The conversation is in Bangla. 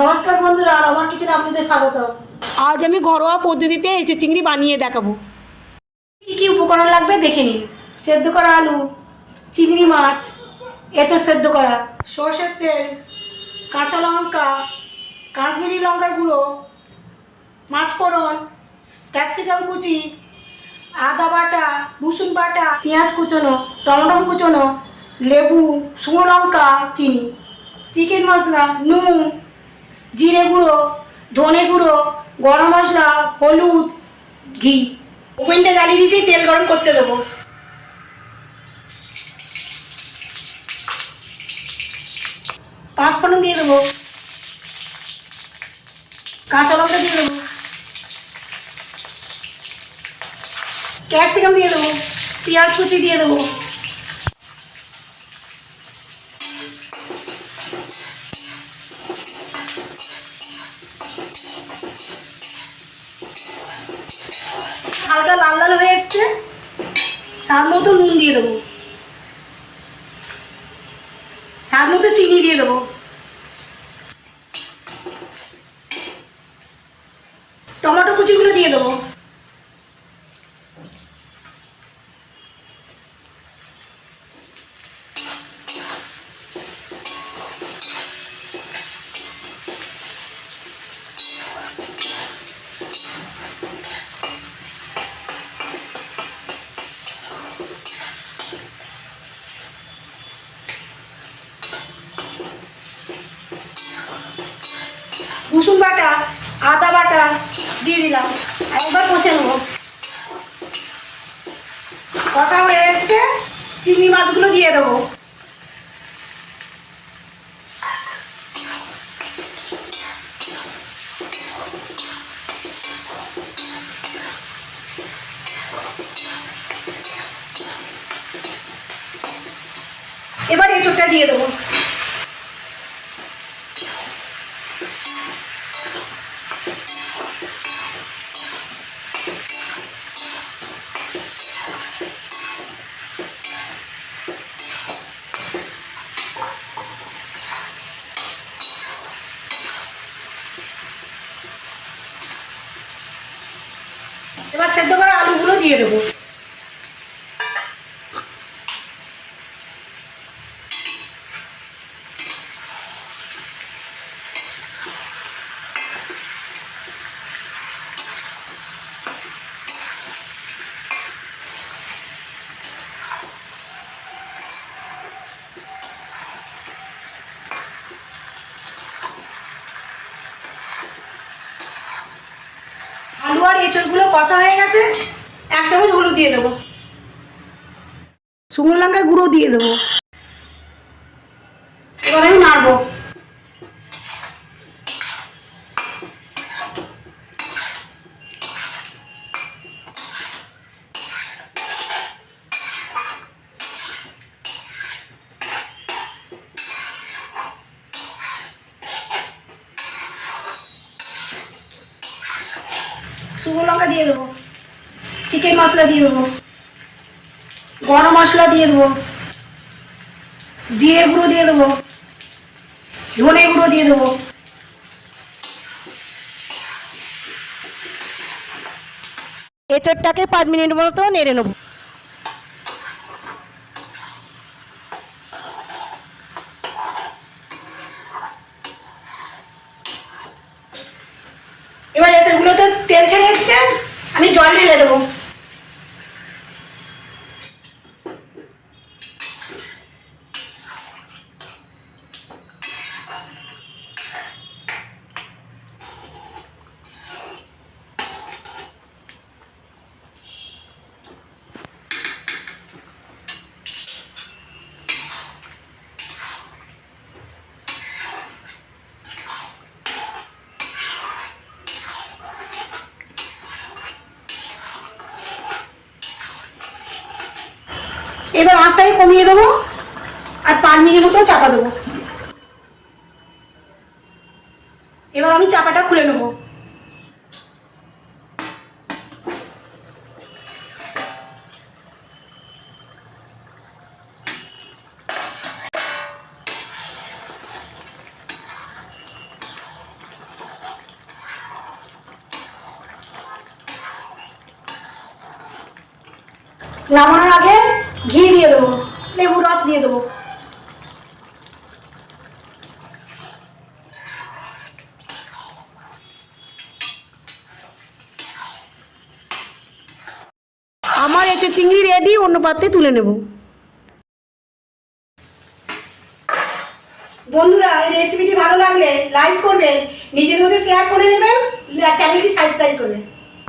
নমস্কার বন্ধুরা আর আমার কিচেনে আপনাদের স্বাগত। আজ আমি ঘরোয়া পদ্ধতিতে এঁচো চিংড়ি বানিয়ে দেখাবো। কী কী উপকরণ লাগবে দেখে নিন। সেদ্ধ করা আলু চিংড়ি মাছ এঁচো সেদ্ধ করা। সর্ষের তেল কাঁচা লঙ্কা কাশ্মীরি লঙ্কার গুঁড়ো মাছ ফোড়ন ক্যাপসিকাম কুচি আদা বাটা রসুন বাটা পেঁয়াজ কুচোনো টমেটো কুচোনো লেবু শুকনো লঙ্কা চিনি চিকেন মশলা নুন জিরে গুঁড়ো, ধনে গুঁড়ো, গরম মশলা, হলুদ, ঘি। ওভেনটা জ্বালিয়ে দিয়েছি, তেল গরম করতে দেবো। পাঁচ ফোড়ন দিয়ে দেবো। কাঁচা লঙ্কা দিয়ে দেবো। ক্যাপসিকাম দিয়ে দেবো। পেঁয়াজ কুচি দিয়ে দেবো। হালকা লাল লাল হয়ে এসছে। স্বাদ মতো নুন দিয়ে দেবো। স্বাদ মতো চিনি দিয়ে দেবো টমেটো কুচিগুলো দিয়ে দেবো রসুন বাটা, আদা বাটা দিয়ে দিলাম। একবার কষে নেব। কষা হয়ে এসছে, চিংড়ি মাছগুলো দিয়ে দেবো। এবার এঁচোড়টা দিয়ে দেবো। এবার সেদ্ধ করা আলুগুলো দিয়ে দেবো। আর এঁচড়গুলো কষা হয়ে গেছে। এক চামচ হলুদ দিয়ে দেবো। শুকনো লঙ্কার গুঁড়ো দিয়ে দেবো। এবার আমি নাড়বো। শুকনো লঙ্কা দিয়ে দেবো। চিকেন মশলা দিয়ে দেবো। গরম মশলা দিয়ে দেবো। জিরে গুঁড়ো দিয়ে দেবো। ধনে গুঁড়ো দিয়ে দেবো। এঁচড়টাকে পাঁচ মিনিট মতো নেড়ে নেব এবার এঁচড়গুলোতে তেল ছেড়ে এসছে আমি জল এবার আঁচটাকে কমিয়ে দেবো আর পাঁচ মিনিট মতো চাপা দেবো। এবার আমি চাপাটা খুলে নেব। নামানোর আগে ঘি দিয়ে দেবো লেবু রস দিয়ে দেবো। আমার এঁচো চিংড়ি রেডি অন্য পাত্রে তুলে নেব। বন্ধুরা এই রেসিপিটি ভালো লাগলে লাইক করবেন নিজের মধ্যে শেয়ার করে নেবেন চ্যানেলটি সাবস্ক্রাইব করবেন।